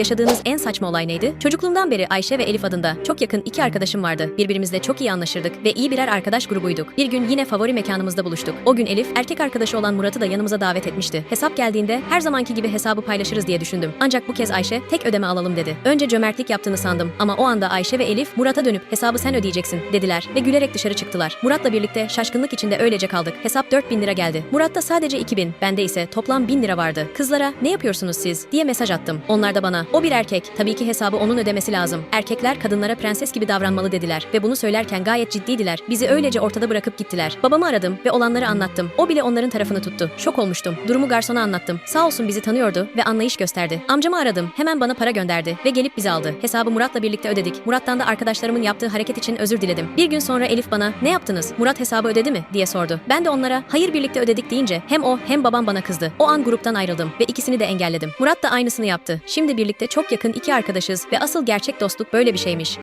Yaşadığınız en saçma olay neydi? Çocukluğumdan beri Ayşe ve Elif adında çok yakın iki arkadaşım vardı. Birbirimizle çok iyi anlaşırdık ve iyi birer arkadaş grubuyduk. Bir gün yine favori mekanımızda buluştuk. O gün Elif erkek arkadaşı olan Murat'ı da yanımıza davet etmişti. Hesap geldiğinde her zamanki gibi hesabı paylaşırız diye düşündüm. Ancak bu kez Ayşe tek ödeme alalım dedi. Önce cömertlik yaptığını sandım ama o anda Ayşe ve Elif Murat'a dönüp hesabı sen ödeyeceksin dediler ve gülerek dışarı çıktılar. Murat'la birlikte şaşkınlık içinde öylece kaldık. Hesap 4000 lira geldi. Murat'ta sadece 2000, bende ise toplam 1000 lira vardı. Kızlara ne yapıyorsunuz siz diye mesaj attım. Onlar da bana o bir erkek tabii ki hesabı onun ödemesi lazım. Erkekler kadınlara prenses gibi davranmalı dediler ve bunu söylerken gayet ciddiydiler. Bizi öylece ortada bırakıp gittiler. Babamı aradım ve olanları anlattım. O bile onların tarafını tuttu. Şok olmuştum. Durumu garsona anlattım. Sağ olsun bizi tanıyordu ve anlayış gösterdi. Amcamı aradım. Hemen bana para gönderdi ve gelip bizi aldı. Hesabı Murat'la birlikte ödedik. Murat'tan da arkadaşlarımın yaptığı hareket için özür diledim. Bir gün sonra Elif bana ne yaptınız? Murat hesabı ödedi mi diye sordu. Ben de onlara hayır birlikte ödedik deyince hem o hem babam bana kızdı. O an gruptan ayrıldım ve ikisini de engelledim. Murat da aynısını yaptı. Şimdi birlikte çok yakın iki arkadaşız ve asıl gerçek dostluk böyle bir şeymiş.